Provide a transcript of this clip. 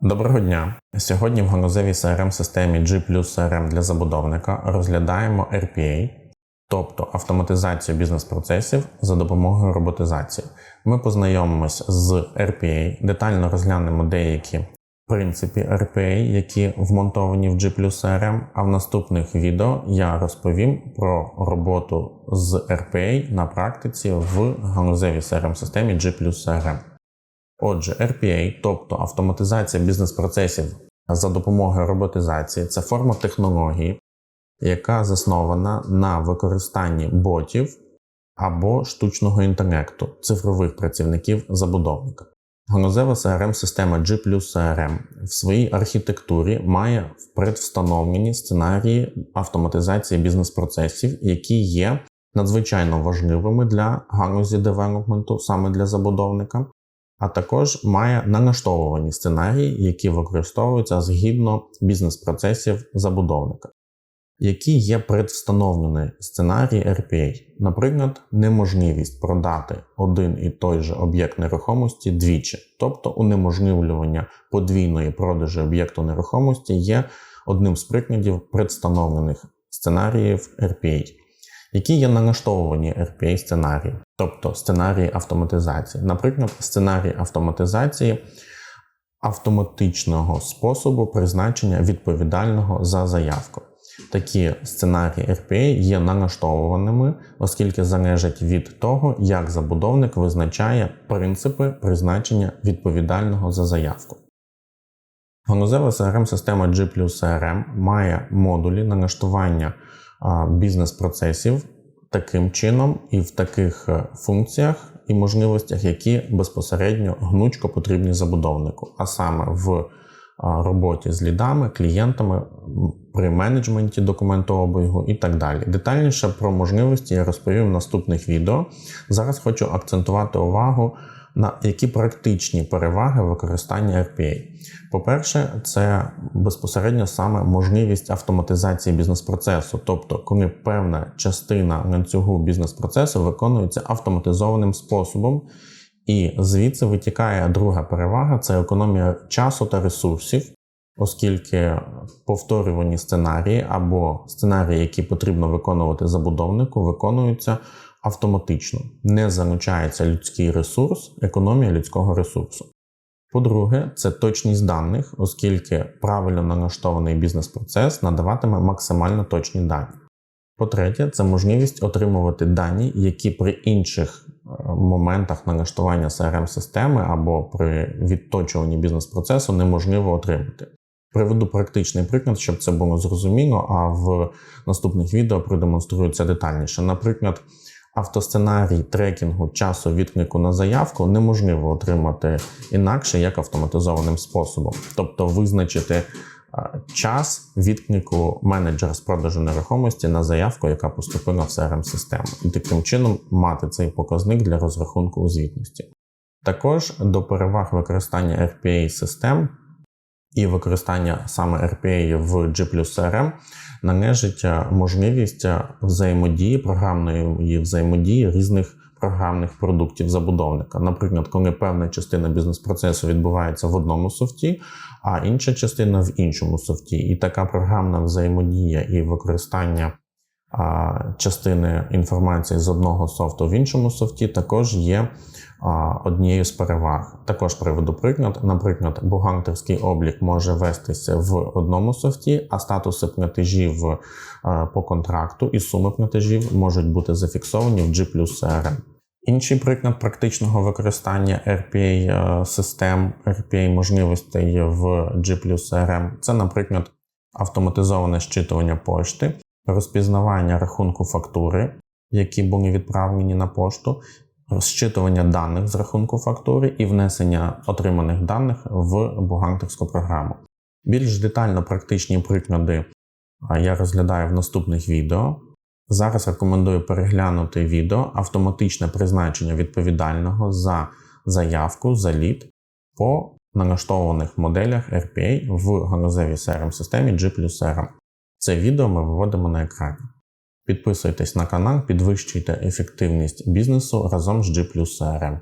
Доброго дня! Сьогодні в ганузевій crm системі G CRM для забудовника розглядаємо RPA, тобто автоматизацію бізнес-процесів за допомогою роботизації. Ми познайомимось з RPA, детально розглянемо деякі принципи RPA, які вмонтовані в G CRM, а в наступних відео я розповім про роботу з RPA на практиці в ганузевій crm системі G CRM. Отже, RPA, тобто автоматизація бізнес-процесів за допомогою роботизації, це форма технології, яка заснована на використанні ботів або штучного інтелекту, цифрових працівників забудовника. Ганузева crm система G CRM в своїй архітектурі має предвстановлені сценарії автоматизації бізнес-процесів, які є надзвичайно важливими для ганузі девелопменту, саме для забудовника а також має налаштовувані сценарії, які використовуються згідно бізнес-процесів забудовника. Які є предвстановлені сценарії RPA, наприклад, неможливість продати один і той же об'єкт нерухомості двічі, тобто унеможливлювання подвійної продажі об'єкту нерухомості є одним з прикладів предвстановлених сценаріїв RPA які є налаштовані RPA сценарії, тобто сценарії автоматизації. Наприклад, сценарій автоматизації автоматичного способу призначення відповідального за заявку. Такі сценарії RPA є налаштовуваними, оскільки залежать від того, як забудовник визначає принципи призначення відповідального за заявку. Ганузева crm система G CRM має модулі налаштування бізнес-процесів таким чином і в таких е, функціях і можливостях, які безпосередньо гнучко потрібні забудовнику, а саме в роботі з лідами, клієнтами, при менеджменті документообігу і так далі. Детальніше про можливості я розповім в наступних відео. Зараз хочу акцентувати увагу на які практичні переваги використання RPA. По-перше, це безпосередньо саме можливість автоматизації бізнес-процесу, тобто, коли певна частина ланцюгу бізнес-процесу виконується автоматизованим способом. І звідси витікає друга перевага це економія часу та ресурсів, оскільки повторювані сценарії або сценарії, які потрібно виконувати забудовнику, виконуються автоматично, не залучається людський ресурс, економія людського ресурсу. По-друге, це точність даних, оскільки правильно налаштований бізнес-процес надаватиме максимально точні дані. По-третє, це можливість отримувати дані, які при інших е, моментах налаштування crm системи або при відточуванні бізнес-процесу неможливо отримати. Приведу практичний приклад, щоб це було зрозуміло, а в наступних відео продемонструю це детальніше. Наприклад, автосценарій трекінгу часу відклику на заявку неможливо отримати інакше як автоматизованим способом, тобто визначити час відклику менеджера з продажу нерухомості на заявку, яка поступила в crm систему і таким чином мати цей показник для розрахунку у звітності. Також до переваг використання RPA систем і використання саме RPA в G CRM належить е, можливість е, взаємодії програмної взаємодії різних програмних продуктів забудовника. Наприклад, коли певна частина бізнес-процесу відбувається в одному софті, а інша частина в іншому софті. І така програмна взаємодія і використання частини інформації з одного софту в іншому софті також є однією з переваг. Також приведу приклад. Наприклад, бухгалтерський облік може вестися в одному софті, а статуси платежів по контракту і суми платежів можуть бути зафіксовані в G CRM. Інший приклад практичного використання RPA систем, RPA можливостей в G CRM – це, наприклад, автоматизоване щитування пошти, розпізнавання рахунку фактури, які були відправлені на пошту, розчитування даних з рахунку фактури і внесення отриманих даних в бухгалтерську програму. Більш детально практичні приклади я розглядаю в наступних відео. Зараз рекомендую переглянути відео автоматичне призначення відповідального за заявку за лід по налаштованих моделях RPA в ганузевій crm системі G CRM. Це відео ми виводимо на екрані. Підписуйтесь на канал, підвищуйте ефективність бізнесу разом з G CRM.